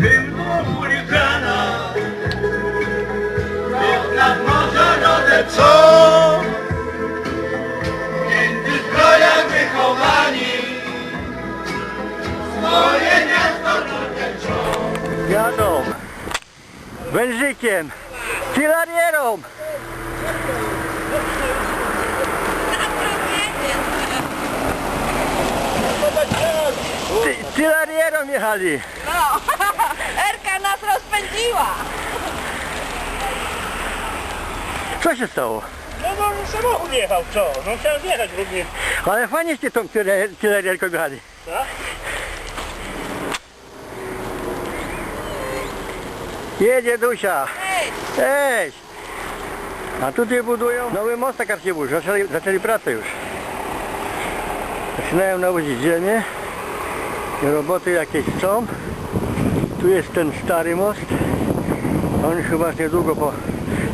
Hymnu hurikana To nad morza wychowani Swoje miasto Jadą. Wężykiem. Filarierą. Ty- Filarierą jechali. No, Erka nas rozpędziła. Co się stało? No no samochód jechał, co? No chciałem jechać również. Ale fajnieście tą filar- filarierką jechali. Tak? Jedzie Dusia. Hej, Ej! A tutaj budują nowy most na Karciebórz. Zaczęli, zaczęli pracę już. Zaczynają nawozić ziemię. I roboty jakieś są. Tu jest ten stary most. On chyba niedługo po,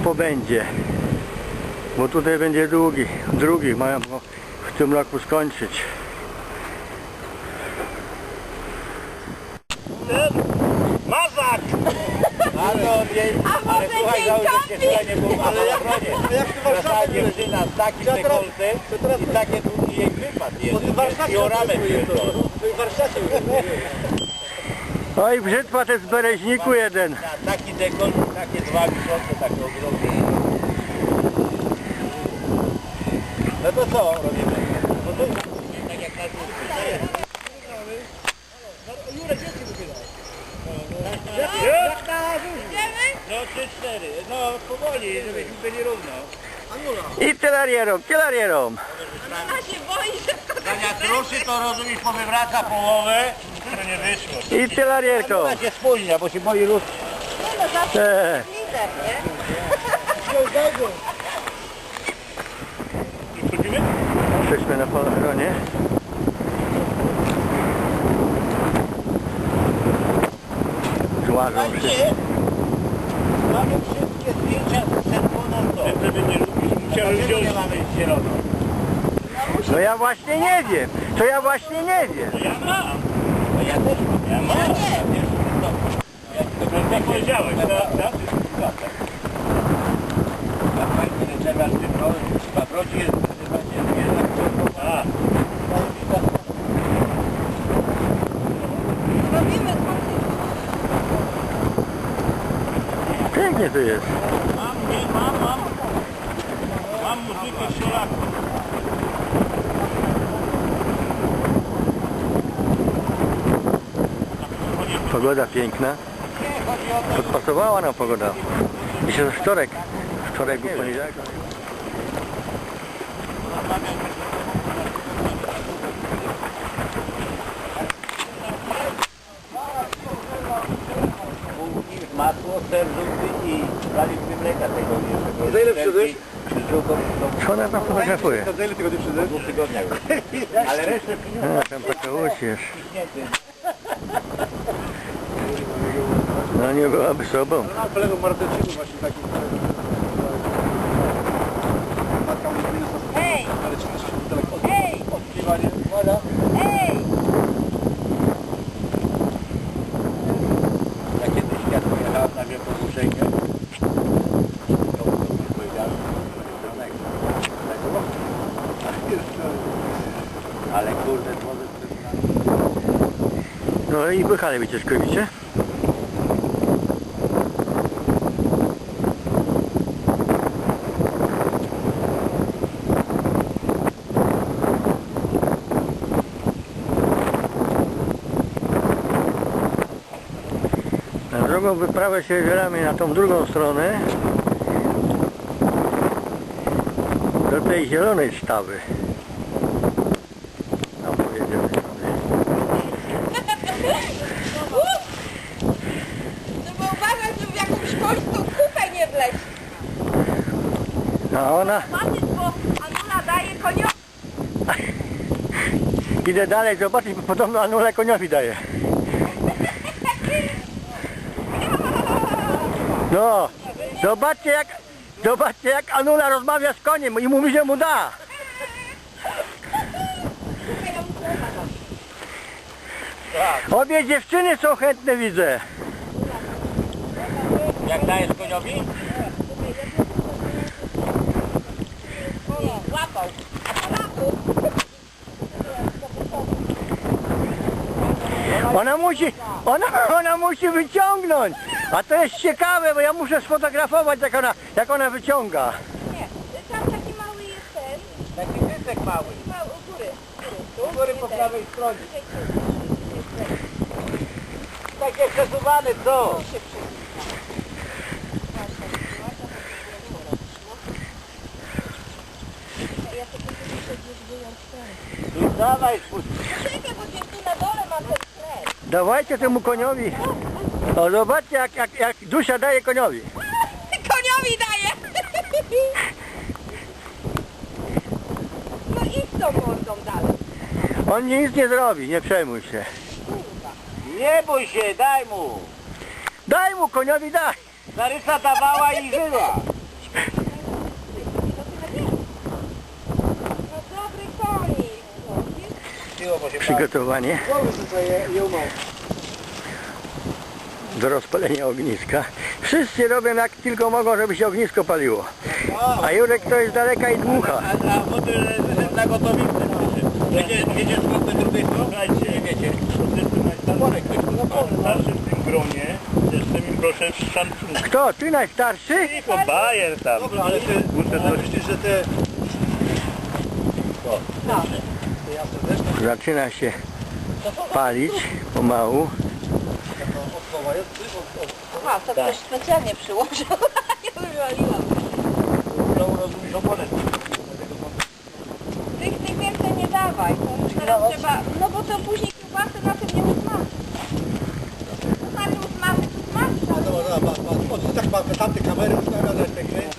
pobędzie. Bo tutaj będzie długi, drugi. Mają go w tym roku skończyć. Mazak! Ale słuchaj, dzień założyć kąpi? jeszcze nie było ale jak, jak w Warszawie dziewczyna z takim dekoltem i takie długi jej wypad jest. W Warszawie Pioramem W Oj, brzytwa to jest w Bereźniku jeden. Taki dekolt, takie dwa wiszące, takie ogromne. No to co robimy? No to tak jak na górze. idziemy? No trzy, cztery. No powoli, żebyśmy byli równo. I tylarierą, tylarierą. Jak ruszy, to rozumiesz, powywraca połowę, to nie wyszło. I tylarierką. Ona się spóźnia, bo się boi ruszyć. nie no zawsze lider, nie? Jesteśmy na polochronie. Złażą się. Mamy wszystkie zdjęcia z czerwoną to. Żeby nie lubisz, musiałem wziąć. nie mamy zieloną? No ja właśnie nie wiem. To ja właśnie nie wiem. Ja mam. No ja też mam. Ja mam. Ja to. Ja No tak powiedziałeś, tak? tak? Ja fajnie nie trzeba z tym rolem. W paproci jest właśnie jednak A, Robimy coś. Pięknie tu jest. mam, nie, mam, mam. Mam muzykę Szolaku. Pogoda piękna. Podpasowała nam pogoda. Dzisiaj to wtorek. Wtorek był poniedziałek. Masło, ser żółty i zaliśmy mleka tego jeszcze. Za ile przyszedłeś? Krzyżówką do Co ona tam fotografuje? Za ile tygodni dwóch tygodniach. Ale resztę A, tam taka łódź jest. No nie byłaby sobą. Mam kolegą Martecinu właśnie taki. Hej, Ale czy tak od hej, odkrywanie? Uwaga. hej. Ja kiedyś na wielką że to jest Ale kurde, może No i wychali wycieczkę, widzicie? Na drugą wyprawę się wybieramy na tą drugą stronę. Do tej zielonej sztaby. Tam pojedziemy sobie. Trzeba uważać, żeby w jakąś kośną kupę nie wleźć. A ona bo Anula daje koniowi. idę dalej zobaczyć, bo podobno Anule koniowi daje. No, zobaczcie jak, zobaczcie jak Anula rozmawia z koniem i mówi, że mu da. Obie dziewczyny są chętne, widzę. Jak dajesz koniowi? Łapał. Ona musi, ona, ona musi wyciągnąć. A to jest ciekawe, bo ja muszę sfotografować, jak ona, jak ona wyciąga. Nie, tam taki mały jest ten. Taki wysek mały. Mały, u góry. U góry po prawej stronie. Takie przesuwane, co? Dawaj, spuść. Czekaj, bo gdzieś tu na dole ma ten. Dawajcie temu koniowi. O, zobaczcie, jak, jak, jak Dusia daje koniowi. Koniowi daje. No idź tą mordą dalej. On nic nie zrobi, nie przejmuj się. Nie bój się, daj mu. Daj mu koniowi, daj. Zarysa dawała i żyła. No dobry konik. Się Przygotowanie do rozpalenia ogniska. Wszyscy robią jak tylko mogą, żeby się ognisko paliło. A Jurek to jest daleka i dmucha. A, wyszedł na gotowicę. Wiecie, wiecie skąd te drugie Słuchajcie, wiecie. Starszy w tym gronie, jestem im proszę z szacunku. Kto? Ty najstarszy? Tylko bajer tam. ale ty, Muszę coś... myślisz, że ty... Zaczyna się palić pomału. A, to ktoś specjalnie przyłożył. Nie wywaliłam. Tych, tych więcej nie dawaj. To już teraz trzeba, no bo to później kiełbasy na tym nie usmaży. No na nie usmaży, to smaży. Dobra, dobra, patrz, ty tak patrz, tamte kamery ustawia, że te kręci,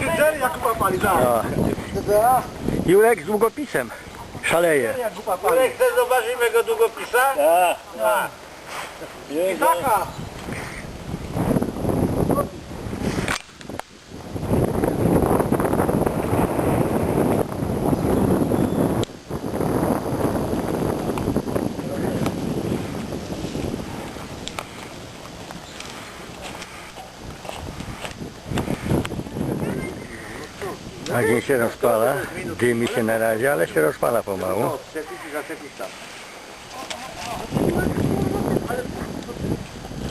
Życzeli Jakuba pali, tak. O. Jurek z długopisem szaleje. Jurek, chcesz zobaczyć mego długopisa? Tak. Tak. Ogień się rozpala, dymi się na razie, ale się rozpala pomału.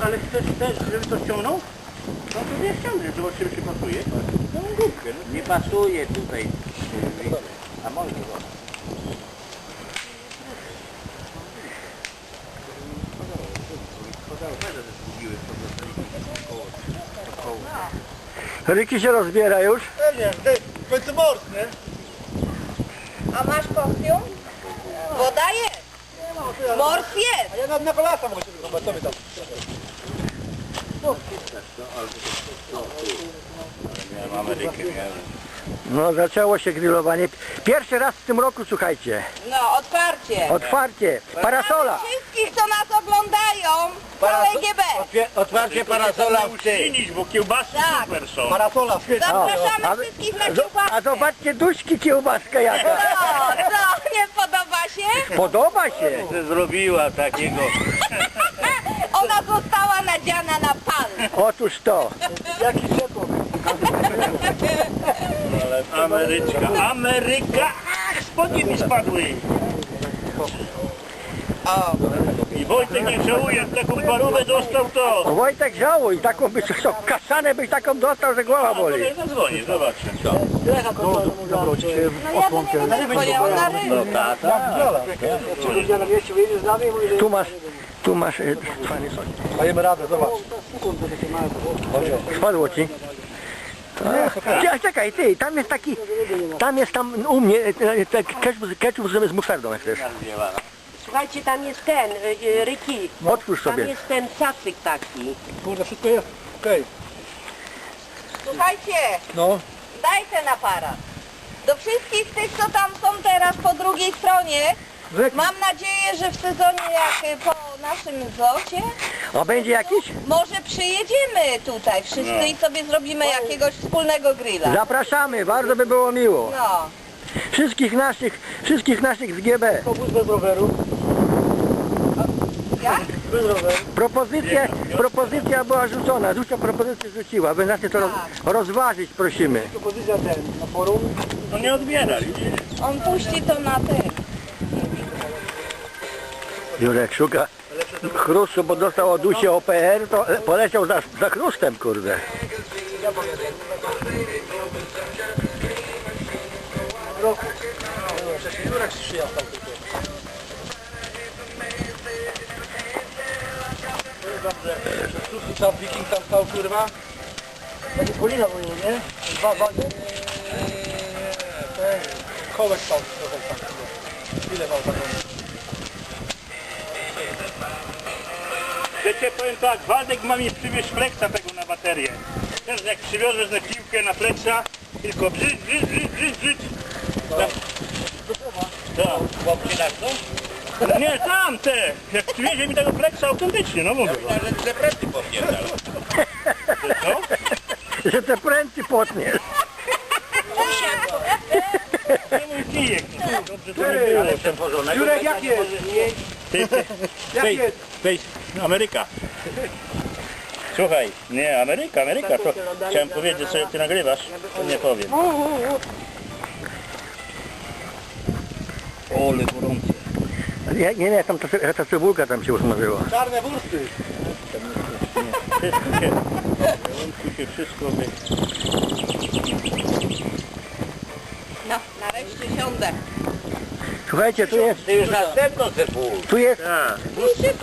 Ale chcesz też, żeby to ściągnął? No to nie ściągnie, zobaczymy czy pasuje. Nie pasuje tutaj. A może go. Ryki się rozbiera już. Nie, ty, mors, nie? A masz kostium? Woda jest. Mors jest. A ja na, na kolasa mogę się zobaczyć, tam. Miałem Amerykę, miałem. No zaczęło się grillowanie. Pierwszy raz w tym roku, słuchajcie. No, otwarcie. Otwarcie. Parasola. Wszystkich, co nas oglądają, GB. Otwarcie parasola w ty. Uczynić, bo kiełbasy Tak. super są. Parasola, świetnie. Zapraszamy a- wszystkich na zo- kiełbaskę. A zobaczcie duśki kiełbaskę jaka. No, co, nie podoba się? Podoba się. Że zrobiła takiego. Ona została nadziana na pan. Otóż to. Jaki ciepło. Ameryczka, Ameryka! Ach, spodnie mi spadły. I Wojtek nie żałuje, jak taką parówę dostał to. Wojtek żałuj, taką byś, co, kaszanę byś taką dostał, że głowa to boli. ja zadzwonię, zobaczę. no ryj. No tak, Tu masz, tu masz e, fajny sok. Dajemy radę, zobacz. Spadło ci. Ach, czekaj, ty, tam jest taki, tam jest tam u mnie e, e, te ketchup, ketchup z, z musztardą, jak chcesz. Słuchajcie, tam jest ten, y, y, Ryki. Otwórz Tam sobie. jest ten cacyk taki. Kurde, wszystko jest. Okej. Słuchajcie, No. daj ten aparat. Do wszystkich tych, co tam są teraz po drugiej stronie, mam nadzieję, że w sezonie jak y, po naszym zocie, A będzie jakiś? może przyjedziemy tutaj wszyscy i sobie zrobimy jakiegoś wspólnego grilla. Zapraszamy, bardzo by było miło. No. wszystkich naszych, wszystkich naszych z GB. Obóz bez roweru. Jak? Bez roweru. Propozycja, propozycja była rzucona, Zucia propozycję rzuciła, by nas to roz, rozważyć prosimy. Propozycja ten, na forum. No nie odbiera, widzisz? On puści to na tym. Jurek szuka chrustu, bo dostał od Dusi OPR, to poleciał za, za chrustem, kurde. Roku. Wcześniej Jurek przyjechał tylko. Słupki tam wiking tam stał kurwa. Takie polina były, nie? Dwa wagi. Kołek stał trochę tam. Ile wał Wiecie, powiem tak, Waldek ma mi przywieźć fleksa tego na baterię. Też jak przywiozę tę piłkę na fleksa, tylko brzyć, brzyć, brzyć, brzyć, brzyć. Tam. Tak. Łapki na co? Nie, tam te. Jak przywiezie mi tego fleksa autentycznie, no mówię wam. Że te pręty podniecał. Co? Że te pręty potniesz. Nie mój kijek. Dobrze to nie było. Jurek, jak jest? Ty, ty, jest? wejdź, Ameryka. Słuchaj, nie, Ameryka, Ameryka, to chciałem powiedzieć, że ty nagrywasz, to nie powiem. Ole, gorące. Nie, nie, nie, tam ta, ta cebulka tam się usmażyła. Czarne wursty. Wszystko się, się wszystko, by... No, nareszcie siądę. Słuchajcie, tu jest, Ty już następną tu jest, Tak,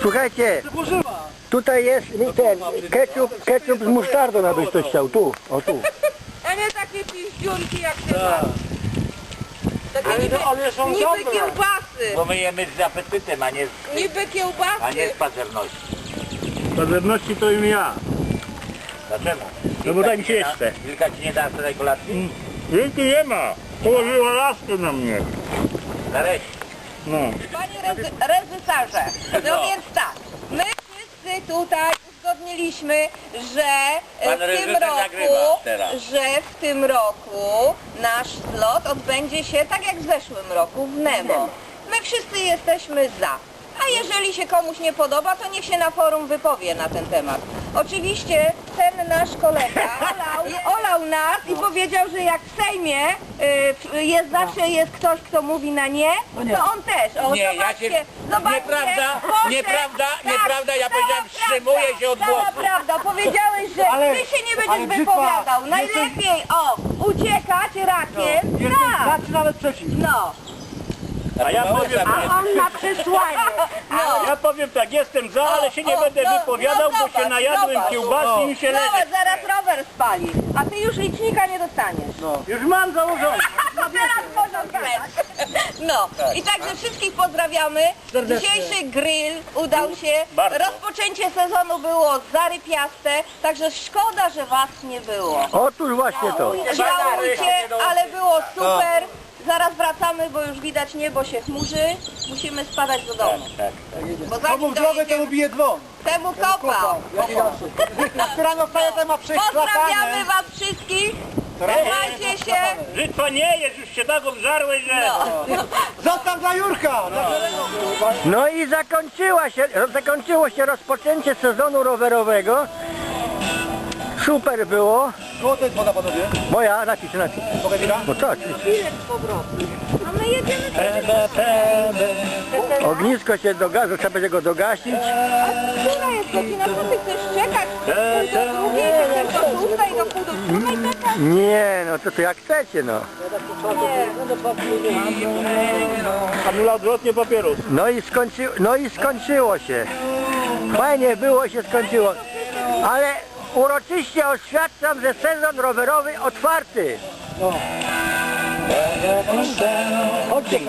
słuchajcie, Używa. tutaj jest ten ketchup, ketchup z musztardą, abyś ktoś chciał, tu, o tu. A nie takie piździurki jak ty masz. Takie Ale niby, one są niby dobre. kiełbasy. Bo my jemy z apetytem, a nie, z- Niby a nie kiełbasy. z pazerności. w pewności to im ja. Dlaczego? No bo daj mi się jeszcze. Wilka ci nie da wczoraj kolacji? Wielki nie ma, położyła laskę na mnie. No. Panie rezy, rezyserze, no więc tak, my wszyscy tutaj uzgodniliśmy, że e, Pan w tym reżyser nagrywa roku, teraz. że w tym roku nasz slot odbędzie się tak jak w zeszłym roku w Nemo. My wszyscy jesteśmy za. A jeżeli się komuś nie podoba, to niech się na forum wypowie na ten temat. Oczywiście ten nasz kolega olał, olał nas i powiedział, że jak w Sejmie y, jest zawsze jest ktoś, kto mówi na nie, to on też. O, Nie, ja zobaczcie, się- zobaczcie, nieprawda, poszedł, nieprawda, tak, nieprawda, ja cała powiedziałem, prawda, wstrzymuję się od cała głosu. prawda, powiedziałeś, że Ale- ty się nie ale będziesz Brzytwa, wypowiadał. jesteś- Najlepiej, o, uciekać rakiem, tak, czy nawet przeciw. no. A ja powiem, A on ma przesłanie. No. ja powiem tak, jestem za, ale się nie będę no, wypowiadał, no bo się najadłem kiełbasy i mi się leży. Zobacz, zaraz rower spali, a ty już licznika nie dostaniesz. Już mam założony. No teraz porządek. No i także wszystkich pozdrawiamy. Dzisiejszy grill udał się. Bardzo. Rozpoczęcie sezonu było zarypiaste, także szkoda, że was nie było. Otóż właśnie to. Żałujcie, ale było super. Zaraz wracamy, bo już widać niebo się chmurzy. Musimy spadać do domu. Bo zanim dojedziemy, ubije dzwon. temu kopał. Rano wstaje, ma przejść Pozdrawiamy was wszystkich. Trzymajcie się. Żytwa nie jest, już się tak obżarłeś, że... No. Zostaw dla Jurka! No i zakończyła się, zakończyło się rozpoczęcie sezonu rowerowego. Super było. Koło to jest woda, panowie? Moja, napisz, napisz. Mogę wina? No co, oczywiście. A my jedziemy Ognisko się do gazu, trzeba będzie go dogasić. Która jest godzina? Co ty chcesz czekać? Do drugiej, do szóstej, do pół do siódmej czekać? Nie, no to, to jak chcecie, no. Kamila odwrotnie papierów. No i, skończy, no i skończyło się. Fajnie było się skończyło. Ale uroczyście oświadczam, że sezon rowerowy otwarty. No. Chodźcie.